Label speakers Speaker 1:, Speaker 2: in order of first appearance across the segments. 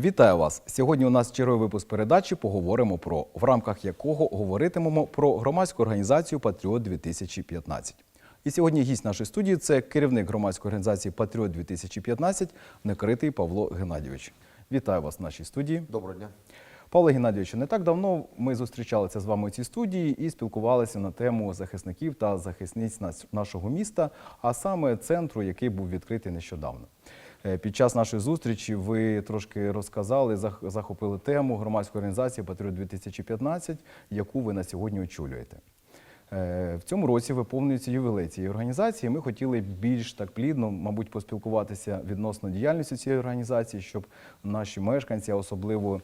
Speaker 1: Вітаю вас! Сьогодні у нас черговий випуск передачі поговоримо про, в рамках якого говоритимемо про громадську організацію Патріот 2015. І сьогодні гість нашої студії це керівник громадської організації Патріот 2015 Некритий Павло Геннадійович. Вітаю вас в нашій студії.
Speaker 2: Доброго дня.
Speaker 1: Павло Геннадійовичу, не так давно ми зустрічалися з вами у цій студії і спілкувалися на тему захисників та захисниць нашого міста, а саме центру, який був відкритий нещодавно. Е, Під час нашої зустрічі ви трошки розказали, зах- захопили тему громадської організації Патріот 2015, яку ви на сьогодні очолюєте. Е, В цьому році виповнюється ювілей цієї організації. Ми хотіли більш так плідно, мабуть, поспілкуватися відносно діяльності цієї організації, щоб наші мешканці, а особливо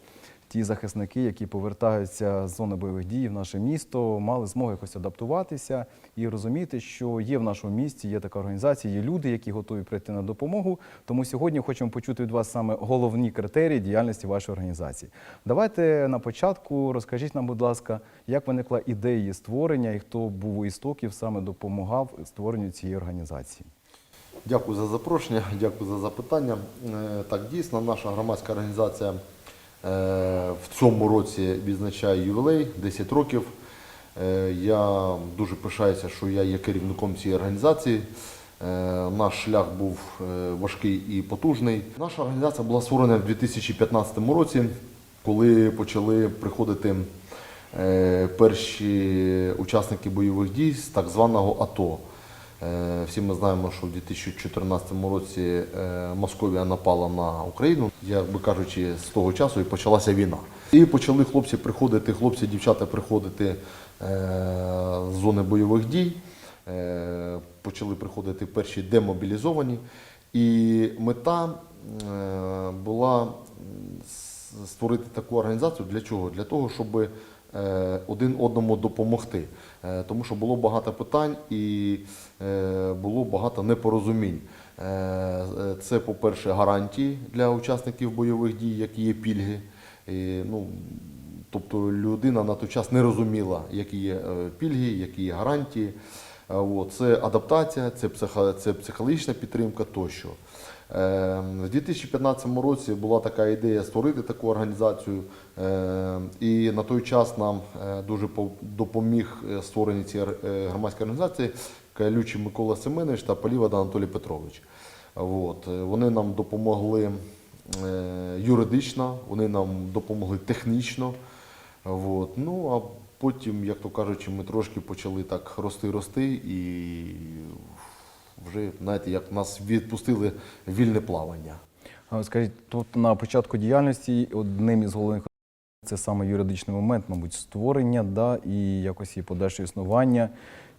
Speaker 1: ті захисники, які повертаються з зони бойових дій в наше місто, мали змогу якось адаптуватися і розуміти, що є в нашому місті, є така організація, є люди, які готові прийти на допомогу. Тому сьогодні хочемо почути від вас саме головні критерії діяльності вашої організації. Давайте на початку розкажіть нам, будь ласка, як виникла ідея створення і хто був у істоків саме допомагав створенню цієї організації.
Speaker 2: Дякую за запрошення, дякую за запитання. Е, Так, дійсно, наша громадська організація в цьому році відзначає ювілей 10 років. Е, Я дуже пишаюся, що я є керівником цієї організації. Е, Наш шлях був е, важкий і потужний. Наша організація була створена в 2015 році, коли почали приходити е, перші учасники бойових дій з так званого АТО. Е, Всі ми знаємо, що в 2014 році е, Московія напала на Україну, як би кажучи, з того часу і почалася війна. І почали хлопці приходити, хлопці, дівчата приходити е, з зони бойових дій. Почали приходити перші демобілізовані. І мета була створити таку організацію для чого? Для того, щоб один одному допомогти. Е, Тому що було багато питань і е, було багато непорозумінь. Е, Це, по-перше, гарантії для учасників бойових дій, які є пільги. І, ну, тобто людина на той час не розуміла, які є пільги, які є гарантії. Це адаптація, це психологічна підтримка тощо. Е, В 2015 році була така ідея створити таку організацію, е, і на той час нам е, дуже допоміг е, створенні цієї е, громадської організації Калючий Микола Семенович та Полівада Анатолій Петрович. От, Вони нам допомогли юридично, вони нам допомогли технічно. От. Ну, а потім, як то кажучи, ми трошки почали так рости, рости, і вже, знаєте, як нас відпустили вільне плавання.
Speaker 1: Скажіть, тут на початку діяльності одним із головних це саме юридичний момент, мабуть, створення, да, і якось її подальше існування,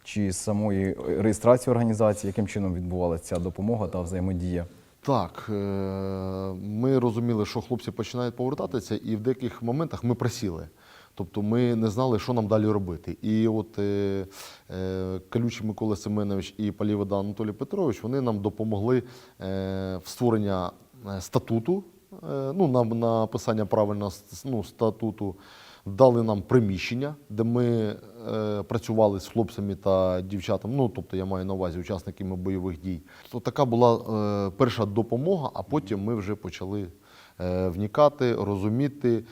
Speaker 1: чи самої реєстрації організації, яким чином відбувалася ця допомога та взаємодія.
Speaker 2: Так, е, ми розуміли, що хлопці починають повертатися, і в деяких моментах ми просіли. Тобто ми не знали, що нам далі робити. І от е, е, Калючий Микола Семенович і Палівода Анатолій Петрович вони нам допомогли е, в створення е, статуту, е, ну, на написання правильного ну, статуту. Дали нам приміщення, де ми е, працювали з хлопцями та дівчатами. Ну, тобто я маю на увазі учасниками бойових дій. То така була е, перша допомога, а потім ми вже почали е, вникати, розуміти,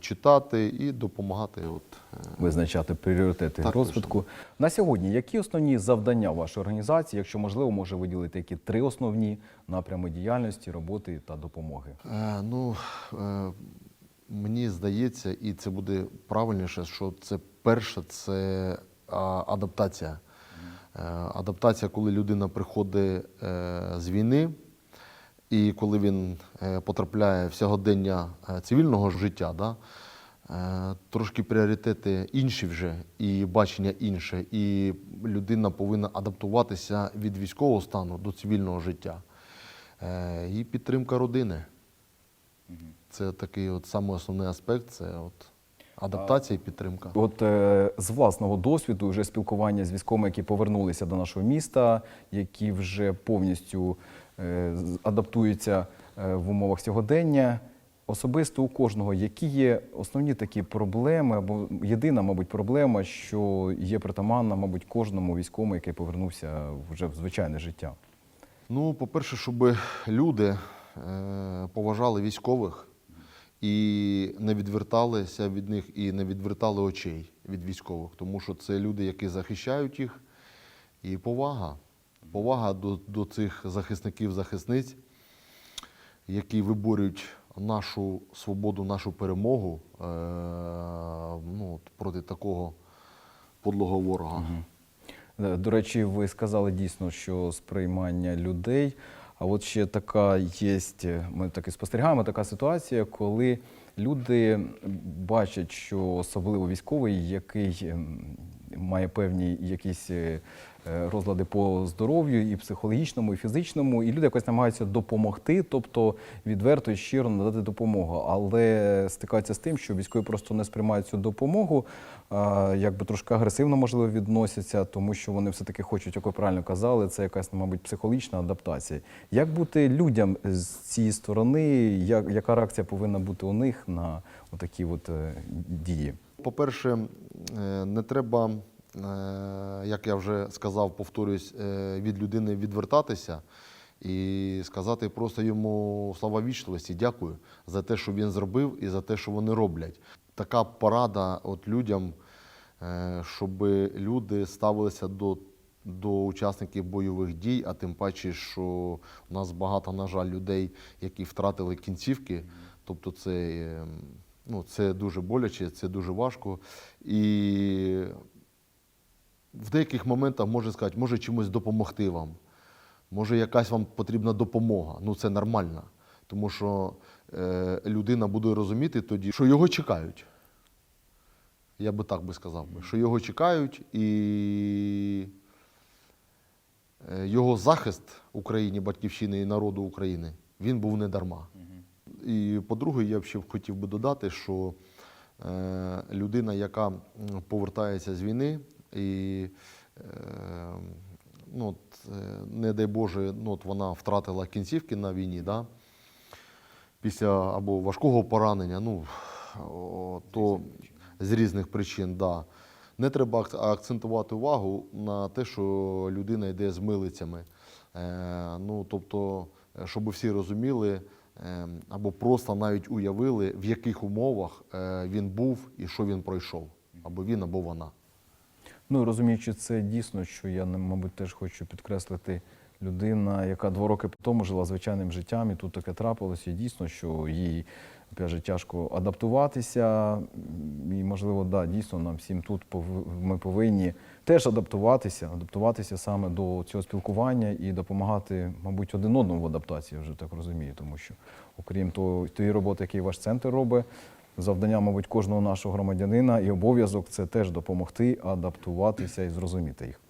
Speaker 2: читати і допомагати. От, е,
Speaker 1: Визначати пріоритети
Speaker 2: Так,
Speaker 1: розвитку. На сьогодні які основні завдання вашої організації, якщо можливо, може виділити які три основні напрями діяльності, роботи та допомоги?
Speaker 2: Е, ну, е, мені здається, і це буде правильніше, що це перше це адаптація. Е, адаптація, коли людина приходить е, з війни, і коли він е, потрапляє в сьогодення е, цивільного життя, да, е, трошки пріоритети інші вже і бачення інше, і людина повинна адаптуватися від військового стану до цивільного життя. І підтримка родини. Це такий от самий основний аспект це от адаптація і підтримка.
Speaker 1: От е, з власного досвіду, вже спілкування з військовими, які повернулися до нашого міста, які вже повністю е, адаптуються е, в умовах сьогодення. Особисто у кожного, які є основні такі проблеми, або єдина, мабуть, проблема, що є притаманна, мабуть, кожному військовому, який повернувся вже в звичайне життя.
Speaker 2: Ну, по-перше, щоб люди е, поважали військових, і не відверталися від них і не відвертали очей від військових, тому що це люди, які захищають їх, і повага. Повага до, до цих захисників, захисниць, які виборюють нашу свободу, нашу перемогу е, ну, проти такого подлого ворога.
Speaker 1: Е, До речі, ви сказали дійсно, що сприймання людей. А от ще така є, ми таки спостерігаємо така ситуація, коли люди бачать, що особливо військовий, який ем, має певні якісь е, е, розлади по здоров'ю і психологічному, і фізичному, і люди якось намагаються допомогти, тобто відверто і щиро надати допомогу. Але стикаються з тим, що військові просто не сприймають цю допомогу, якби трошки агресивно можливо відносяться, тому що вони все-таки хочуть, як ви правильно казали, це якась, мабуть, психологічна адаптація. Як бути людям з цієї сторони? Як, яка реакція повинна бути у них на такі от е, дії?
Speaker 2: По-перше, е, не треба, е, як я вже сказав, повторюсь, е, від людини відвертатися і сказати просто йому слова вічливості, дякую за те, що він зробив, і за те, що вони роблять. Така порада от людям, е, щоб люди ставилися до, до учасників бойових дій, а тим паче, що у нас багато, на жаль, людей, які втратили кінцівки. Тобто це, е, ну, це дуже боляче, це дуже важко. І в деяких моментах може сказати, може чимось допомогти вам, може якась вам потрібна допомога. Ну це нормально. Тому що е, людина буде розуміти тоді, що його чекають. Я би так би сказав, би, що його чекають і е, його захист Україні, батьківщини і народу України, він був не дарма. І по-друге, я ще хотів би додати, що е, людина, яка повертається з війни і е, ну, от, е, не дай Боже, ну, от вона втратила кінцівки на війні, да? після або важкого поранення, ну, то з різних причин, да. Не треба акцентувати увагу на те, що людина йде з милицями. Е, ну, тобто, щоб всі розуміли, або просто навіть уявили, в яких умовах він був і що він пройшов, або він, або вона.
Speaker 1: Ну, розуміючи це дійсно, що я, мабуть, теж хочу підкреслити людина, яка два роки тому жила звичайним життям, і тут таке трапилося. І дійсно, що їй опять же, тяжко адаптуватися. І, можливо, да, дійсно, нам всім тут ми повинні теж адаптуватися, адаптуватися саме до цього спілкування і допомагати, мабуть, один одному в адаптації, вже так розумію, тому що окрім того, тієї роботи, яку ваш центр робить, завдання, мабуть, кожного нашого громадянина і обов'язок це теж допомогти адаптуватися і зрозуміти їх.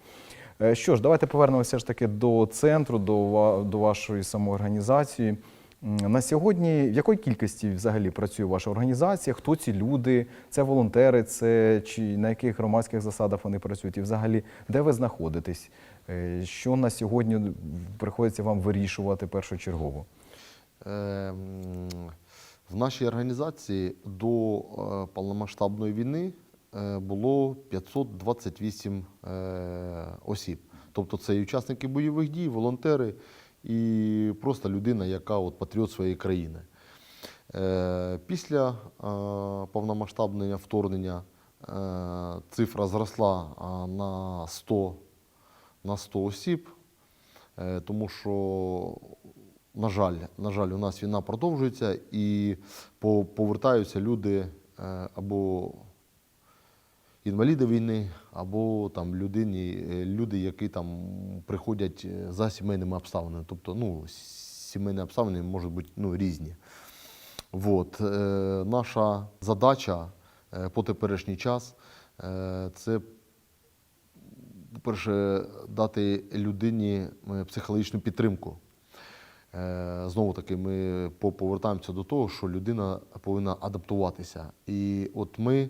Speaker 1: Е, Що ж, давайте повернемося ж таки до центру, до, до вашої самоорганізації. На сьогодні в якої кількості взагалі працює ваша організація? Хто ці люди? Це волонтери, це чи на яких громадських засадах вони працюють? І взагалі, де ви знаходитесь? Е, Що на сьогодні приходиться вам вирішувати першочергово?
Speaker 2: Е, м, В нашій організації до е, повномасштабної війни е, було 528 е, осіб. Тобто це і учасники бойових дій, волонтери і просто людина, яка от патріот своєї країни. Після повномасштабного вторгнення цифра зросла на 100, на 100 осіб, тому що на жаль, на жаль, у нас війна продовжується і повертаються люди е, або інваліди війни, або там людині, е, люди, які там приходять е, за сімейними обставинами. Тобто, ну, сімейні обставини можуть бути ну, різні. Вот. Е, наша задача по теперішній час це, по-перше, дати людині психологічну підтримку. Е, Знову таки, ми повертаємося до того, що людина повинна адаптуватися. І от ми,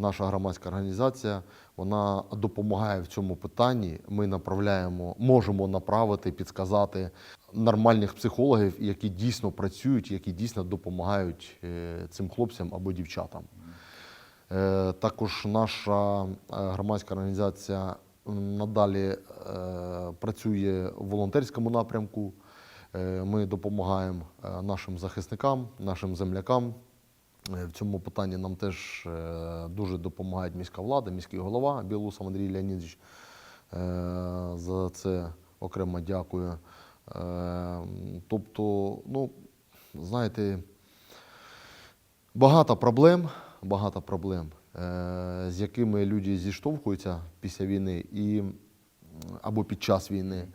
Speaker 2: наша громадська організація, вона допомагає в цьому питанні. Ми направляємо, можемо направити, підказати нормальних психологів, які дійсно працюють, які дійсно допомагають е, цим хлопцям або дівчатам. Е, Також наша громадська організація надалі працює в волонтерському напрямку. Е, Ми допомагаємо е, нашим захисникам, нашим землякам. Е, В цьому питанні нам теж дуже допомагає міська влада, міський голова Білус Андрій Леонідович. За це окремо дякую. Тобто, ну, знаєте, багато проблем, багато проблем, з якими люди зіштовхуються після війни і, або під час війни.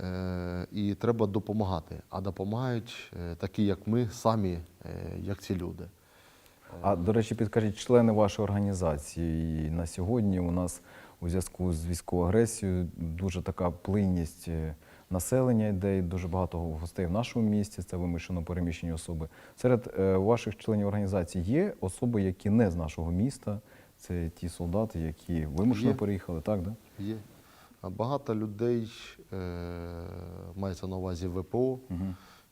Speaker 2: Е, І треба допомагати. А допомагають е, такі, як ми, самі, е, як ці люди.
Speaker 1: А до речі, підкажіть, члени вашої організації на сьогодні у нас у зв'язку з військовою агресією дуже така плинність населення йде, і дуже багато гостей в нашому місті. Це вимушено переміщені особи. Серед ваших членів організації є особи, які не з нашого міста. Це ті солдати, які вимушено
Speaker 2: Є.
Speaker 1: переїхали, так да?
Speaker 2: Є. Багато людей е, мається на увазі ВПО,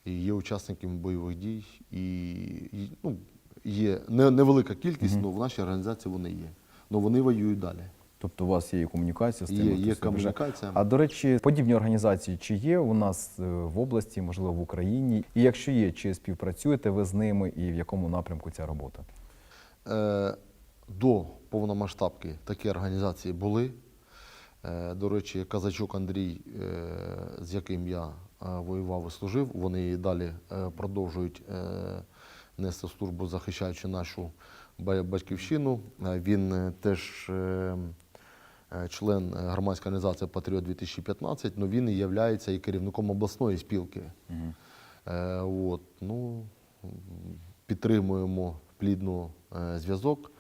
Speaker 2: і є учасниками бойових дій, і, ну, є невелика кількість, але в нашій організації вони є. Ну вони воюють далі.
Speaker 1: Тобто у вас є і комунікація з тими,
Speaker 2: Є, є комунікація.
Speaker 1: А до речі, подібні організації чи є у нас е, в області, можливо, в Україні? І якщо є, чи співпрацюєте ви з ними і в якому напрямку ця робота?
Speaker 2: Е, До повномасштабки такі організації були. Е, До речі, Казачук Андрій, е, з яким я е, воював і служив, вони і далі продовжують нести службу, захищаючи нашу батьківщину. Він теж член громадської організації Патріот 2015, але він і є і керівником обласної спілки. Е, от, ну, підтримуємо плідно е, зв'язок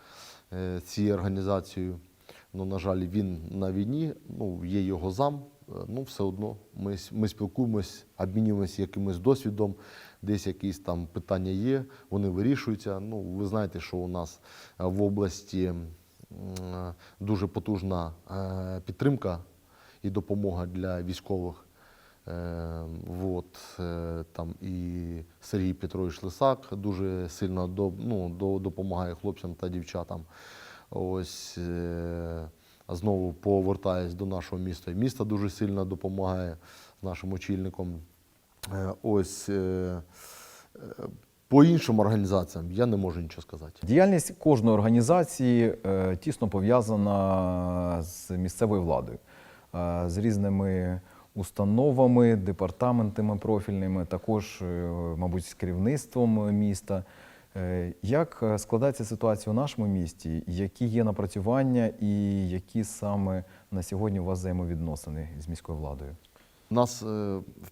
Speaker 2: з цією організацією. Ну, на жаль, він на війні, ну, є його зам. е, Ну, все одно ми, ми спілкуємось, обмінюємося якимось досвідом, десь якісь там питання є, вони вирішуються. Ну, ви знаєте, що у нас е, в області е, дуже потужна підтримка і допомога для військових. Е, там і Сергій Петрович Лисак дуже сильно ну, до, допомагає хлопцям та дівчатам. Ось е, знову повертаюсь до нашого міста. Місто дуже сильно допомагає нашим очільникам. Е, Ось е, по іншим організаціям я не можу нічого сказати.
Speaker 1: Діяльність кожної організації тісно пов'язана з місцевою владою, з різними установами, департаментами профільними, також, мабуть, з керівництвом міста. Е, Як е, складається ситуація у нашому місті? Які є напрацювання і які саме на сьогодні у вас взаємовідносини з міською владою?
Speaker 2: У нас е,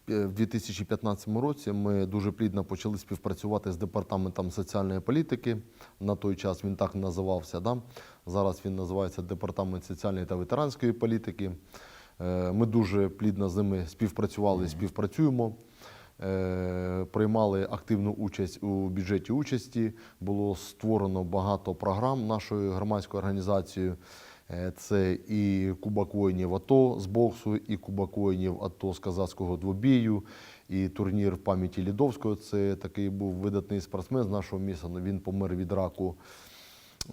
Speaker 2: в 2015 році ми дуже плідно почали співпрацювати з департаментом соціальної політики. На той час він так називався. Да? Зараз він називається Департамент соціальної та ветеранської політики. Ми дуже плідно з ними співпрацювали і співпрацюємо. Е, Приймали активну участь у бюджеті участі. Було створено багато програм нашою громадською організацією. Е, Це і Кубок воїнів АТО з боксу, і Кубок воїнів АТО з казацького двобію, і турнір в пам'яті Лідовського. Це такий був видатний спортсмен з нашого міста. Він помер від раку.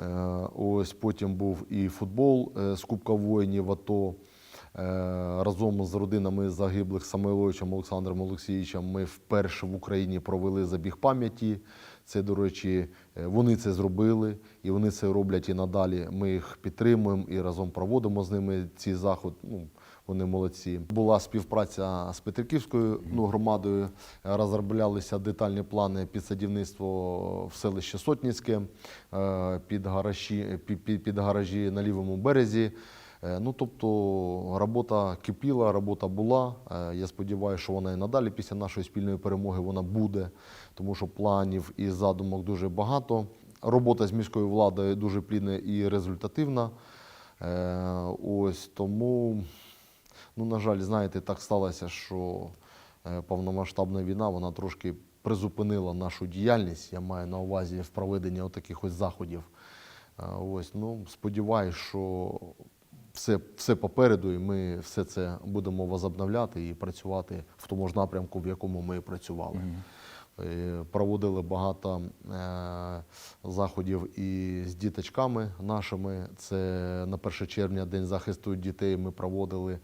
Speaker 2: Е, Ось потім був і футбол з Кубка воїнів АТО. Е, Разом з родинами загиблих Самойловичем Олександром Олексійовичем ми вперше в Україні провели забіг пам'яті. Це, до речі, е, вони це зробили і вони це роблять і надалі. Ми їх підтримуємо і разом проводимо з ними ці заходи. Ну, вони молодці. Була співпраця з Петриківською ну, громадою. Розроблялися детальні плани під садівництво в селище Сотніцьке, е, під гаражі, під, під, під гаражі на лівому березі. Е, Ну, тобто робота кипіла, робота була. Е, Я сподіваюся, що вона і надалі після нашої спільної перемоги вона буде, тому що планів і задумок дуже багато. Робота з міською владою дуже плідна і результативна. Е, Ось тому, ну, на жаль, знаєте, так сталося, що повномасштабна війна вона трошки призупинила нашу діяльність. Я маю на увазі в проведенні таких ось заходів. Ось, ну, сподіваюсь, що все, все попереду, і ми все це будемо возобновляти і працювати в тому ж напрямку, в якому ми працювали. Е, Проводили багато е, заходів і з діточками нашими. Це на 1 червня День захисту дітей ми проводили.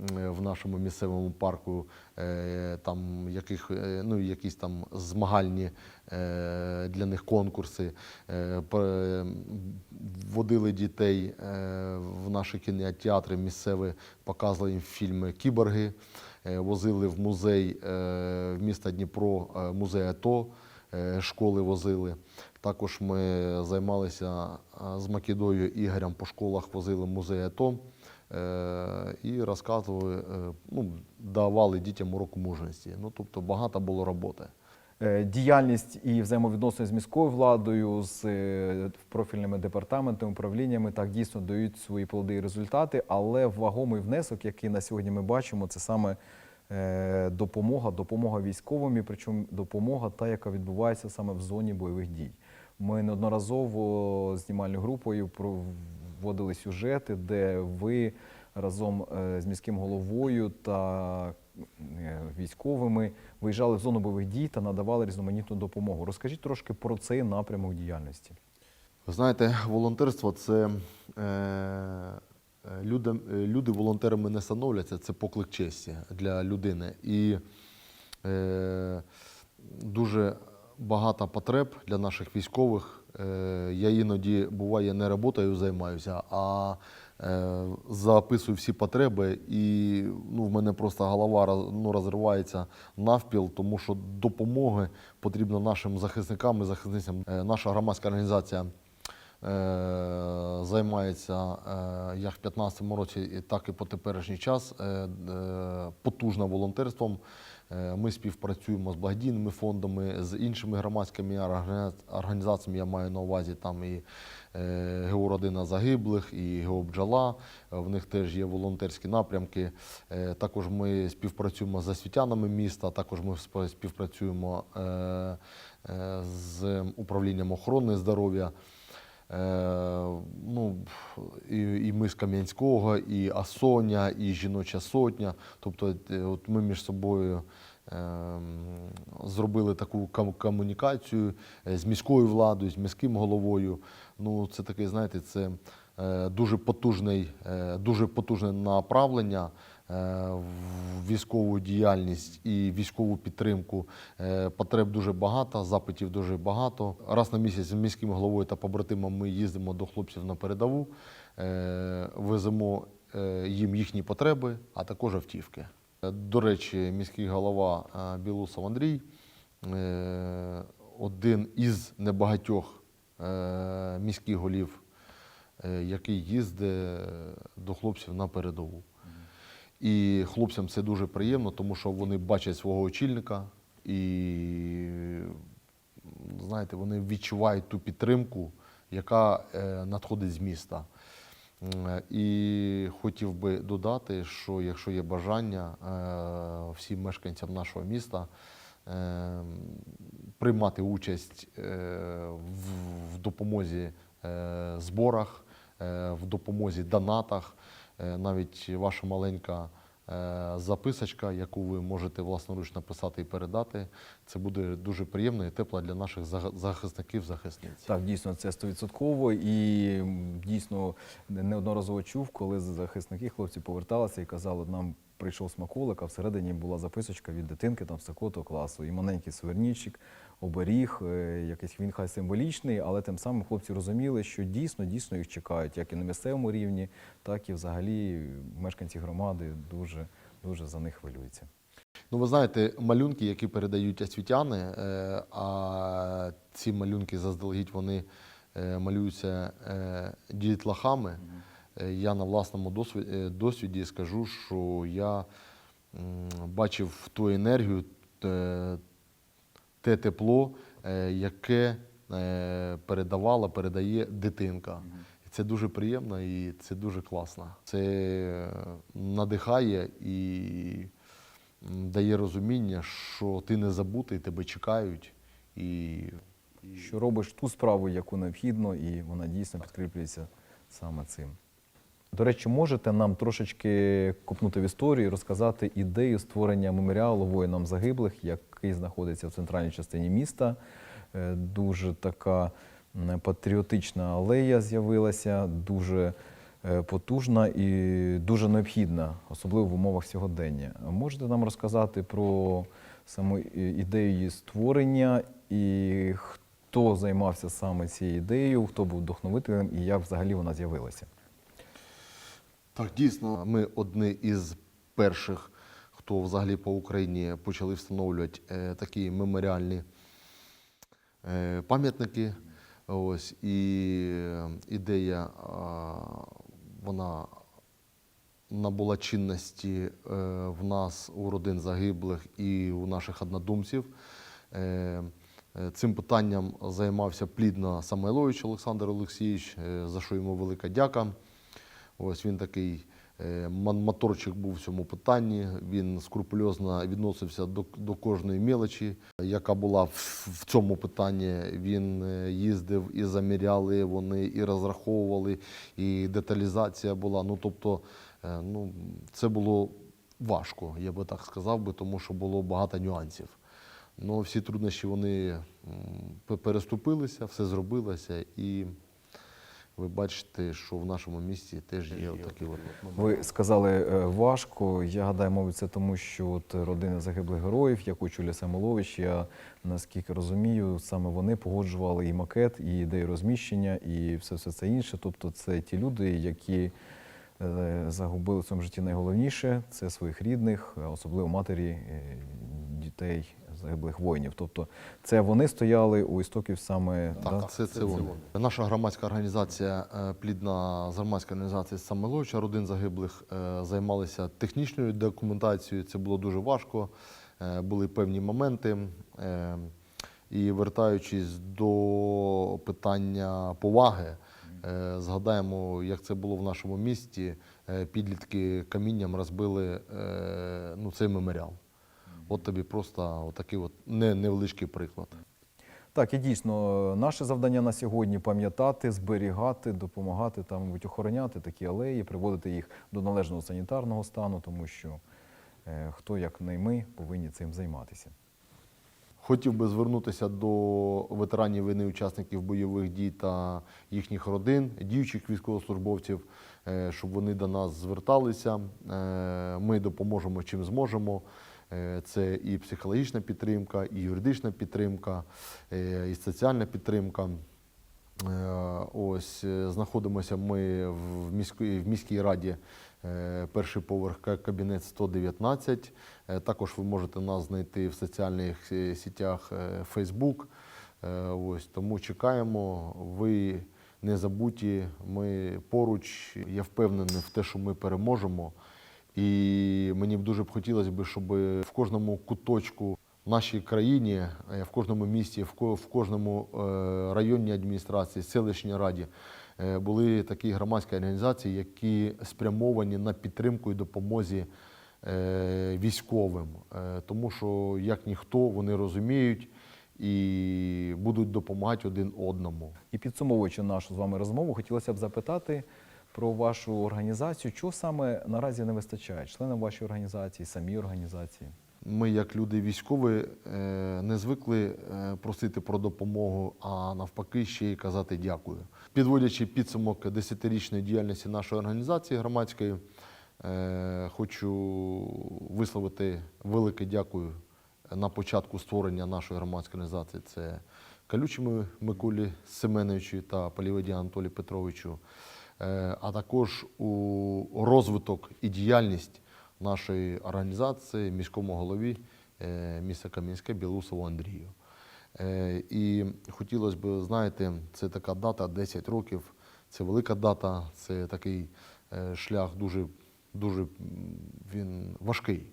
Speaker 2: Е, в нашому місцевому парку е, там яких, е, ну, якісь там змагальні для них конкурси. Водили дітей в наші кінотеатри місцеві, показували їм фільми Кіборги, возили в музей в міста Дніпро, музей АТО, школи возили. Також ми займалися з Макідою Ігорем по школах, возили музей АТО і розказували, е, ну, давали дітям урок мужності. Ну, тобто багато було роботи.
Speaker 1: Е, Діяльність і взаємовідносини з міською владою, з е, профільними департаментами, управліннями так дійсно дають свої плоди і результати, але вагомий внесок, який на сьогодні ми бачимо, це саме е, допомога, допомога військовим, і причому допомога та, яка відбувається саме в зоні бойових дій. Ми неодноразово знімальною групою проводили сюжети, де ви разом е, з міським головою та е, військовими виїжджали в зону бойових дій та надавали різноманітну допомогу. Розкажіть трошки про цей напрямок діяльності.
Speaker 2: Ви знаєте, волонтерство це е, е, люди, люди волонтерами не становляться, це поклик честі для людини. І е, дуже багато потреб для наших військових. Е, я іноді буває не роботою займаюся, а е, записую всі потреби, і ну, в мене просто голова ну, розривається навпіл, тому що допомоги потрібно нашим захисникам і захисницям. Е, Наша громадська організація займається е, як в 2015 році, так і по теперішній час е, е, потужно волонтерством. Е, Ми співпрацюємо з благодійними фондами, з іншими громадськими організаціями. Я маю на увазі там і е, ГО «Родина загиблих, і. Е, В них теж є волонтерські напрямки. Е, Також ми співпрацюємо з освітянами міста, також ми співпрацюємо е, е, з управлінням охорони здоров'я. Е, ну, і, і ми з Кам'янського, і Асоня, і Жіноча Сотня. Тобто е, от ми між собою е, зробили таку ком- комунікацію е, з міською владою, з міським головою. Ну, це таке, знаєте, це дуже, потужний, дуже потужне направлення в військову діяльність і військову підтримку. Е, Потреб дуже багато, запитів дуже багато. Раз на місяць з міським головою та побратимом ми їздимо до хлопців на передову, е, веземо е, їм їхні потреби, а також автівки. До речі, міський голова Білусов Андрій один із небагатьох міських голів, який їздить до хлопців на передову. І хлопцям це дуже приємно, тому що вони бачать свого очільника і знаєте, вони відчувають ту підтримку, яка е, надходить з міста. І хотів би додати, що якщо є бажання е, всім мешканцям нашого міста е, приймати участь е, в, допомозі е, зборах, е, в допомозі донатах, Е, навіть ваша маленька е, записочка, яку ви можете власноруч написати і передати, це буде дуже приємно і тепло для наших захисників, захисниць.
Speaker 1: Так, дійсно, це стовідсотково. І дійсно неодноразово чув, коли захисники хлопці поверталися і казали, нам прийшов смаколик, а всередині була записочка від дитинки там з такого класу. І маленький сувернічик, оберіг, е, якийсь він хай символічний, але тим самим хлопці розуміли, що дійсно, дійсно їх чекають, як і на місцевому рівні, так і взагалі мешканці громади дуже, дуже за них хвилюються.
Speaker 2: Ну, ви знаєте, малюнки, які передають освітяни, е, а ці малюнки заздалегідь вони е, малюються дітлахами. Я на власному досвіді, досвіді скажу, що я бачив ту енергію, те, те тепло, е, яке е, передавала, передає дитинка. Це дуже приємно і це дуже класно. Це е, надихає і дає розуміння, що ти не забутий, тебе чекають. І
Speaker 1: Що робиш ту справу, яку необхідно, і вона дійсно підкріплюється саме цим. До речі, можете нам трошечки копнути в історію і розказати ідею створення меморіалу воїнам загиблих, який знаходиться в центральній частині міста. Е, Дуже така патріотична алея з'явилася, дуже е, потужна і дуже необхідна, особливо в умовах сьогодення. Можете нам розказати про саму ідею її створення і хто займався саме цією ідеєю, хто був вдохновителем і як взагалі вона з'явилася?
Speaker 2: Так, дійсно, ми одні із перших, хто взагалі по Україні почали встановлювати е, такі меморіальні е, пам'ятники. Ось, і е, ідея вона набула чинності в нас, у родин загиблих і у наших однодумців. Цим питанням займався плідно Самойлович Олександр Олексійович, за що йому велика дяка. Ось він такий моторчик був в цьому питанні. Він скрупульозно відносився до, до кожної мелочі, яка була в, в цьому питанні. Він е, їздив і заміряли вони, і розраховували, і деталізація була. Ну тобто, е, ну це було важко, я би так сказав би, тому що було багато нюансів. Ну, всі труднощі вони переступилися, все зробилося, і ви бачите, що в нашому місті теж є такі от
Speaker 1: Ви сказали е, важко. Я гадаю, мабуть, це тому, що от родини загиблих героїв, як очолює Самолович, я наскільки розумію, саме вони погоджували і макет, і ідею розміщення, і все, все це інше. Тобто, це ті люди, які е, загубили в цьому житті найголовніше це своїх рідних, особливо матері е, дітей загиблих воїнів. Тобто, це вони стояли у істоків саме
Speaker 2: Так,
Speaker 1: да?
Speaker 2: це, це, вони. Наша громадська організація, е, плідна з громадської організації Самойловича, родин загиблих, е, займалися технічною документацією. Це було дуже важко. е, Були певні моменти. І вертаючись до питання поваги, згадаємо, як це було в нашому місті. Підлітки камінням розбили ну, цей меморіал. От тобі просто отакий от не- невеличкий приклад.
Speaker 1: Так, і дійсно, наше завдання на сьогодні пам'ятати, зберігати, допомагати там, мабуть, охороняти такі алеї, приводити їх до належного санітарного стану, тому що е, хто, як не ми, повинні цим займатися.
Speaker 2: Хотів би звернутися до ветеранів війни, учасників бойових дій та їхніх родин, діючих військовослужбовців, е, щоб вони до нас зверталися. Е, Ми допоможемо чим зможемо. Е, Це і психологічна підтримка, і юридична підтримка, е, і соціальна підтримка. Е, Ось знаходимося ми в міській, в міській раді, перший поверх кабінет 119. Е, Також ви можете нас знайти в соціальних сітях Facebook. Ось тому чекаємо. Ви не забуті, ми поруч. Я впевнений в те, що ми переможемо. І мені б дуже б хотілося б, щоб в кожному куточку в нашій країні, е, в кожному місті, в ко- кожному е, районній адміністрації, селищній раді е, були такі громадські організації, які спрямовані на підтримку і допомозі військовим, тому що як ніхто вони розуміють і будуть допомагати один одному.
Speaker 1: І підсумовуючи нашу з вами розмову, хотілося б запитати про вашу організацію, чого саме наразі не вистачає членам вашої організації, самій організації.
Speaker 2: Ми, як люди військові, е, не звикли е, просити про допомогу, а навпаки, ще й казати дякую. Підводячи підсумок десятирічної діяльності нашої організації громадської, е, хочу висловити велике дякую на початку створення нашої громадської організації. Це Калючому Миколі Семеновичу та Поліводі Анатолію Петровичу, а також у розвиток і діяльність нашої організації міському голові е, міста Кам'янське Білусову Андрію. Е, І хотілося б, знаєте, це така дата 10 років, це велика дата, це такий е, шлях дуже, дуже він важкий.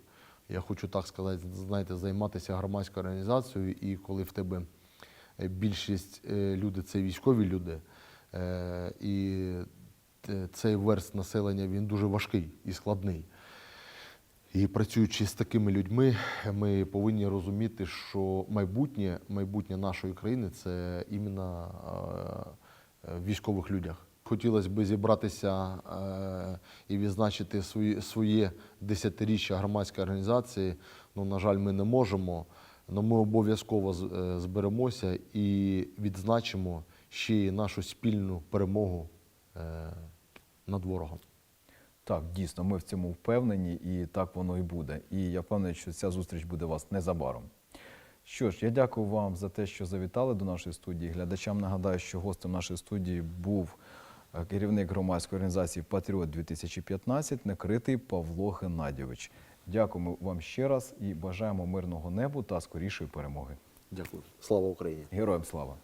Speaker 2: Я хочу так сказати, знаєте, займатися громадською організацією, і коли в тебе е, більшість е, люди це військові люди, е, і цей верст населення він дуже важкий і складний. І працюючи з такими людьми, ми повинні розуміти, що майбутнє, майбутнє нашої країни це іменно е, е, в військових людях. Хотілося б зібратися е, і відзначити своє десятиріччя громадської організації. Ну, на жаль, ми не можемо. але ми обов'язково е, зберемося і відзначимо ще й нашу спільну перемогу е, над ворогом.
Speaker 1: Так, дійсно, ми в цьому впевнені, і так воно і буде. І я впевнений, що ця зустріч буде у вас незабаром. Що ж, я дякую вам за те, що завітали до нашої студії. Глядачам нагадаю, що гостем нашої студії був е, керівник громадської організації Патріот 2015 накритий Павло Геннадійович. Дякуємо вам ще раз і бажаємо мирного небу та скорішої перемоги.
Speaker 2: Дякую. Слава Україні!
Speaker 1: Героям слава!